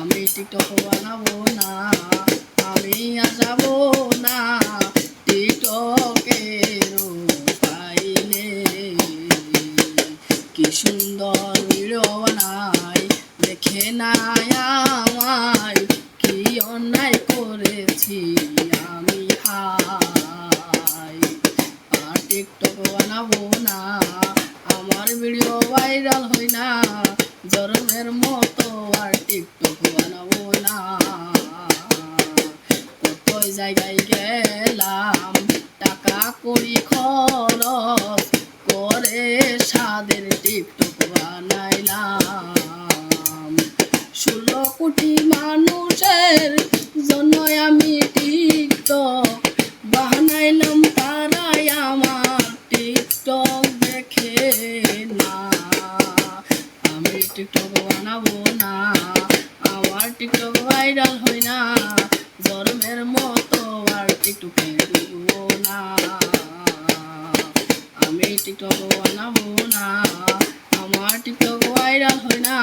আমি টিকটক বানাবো না, আমি আর যাব না। টিকটকের পাইলে কি সুন্দর ভিডিও বানাই, দেখে নাই আমায় কি অন্যায় করেছি আমি হাই। আর টিকটক বানাবো না, আমার ভিডিও ভাইরাল হয় না জরমের মতো আর টিকটক জায়গায় গেলাম, টাকা করি খরচ করে সাদের টিকটক বানাইলাম। ষোলো কোটি মানুষের জন্য আমি টিকটক বানাইলাম, তারাই আমার টিকটক দেখে না। আমি টিকটক বানাবো না, আমার টিকটক ভাইরাল হয় না। আমি টিকটক বানাবো না আমার টিকটক ভাইরাল হয় না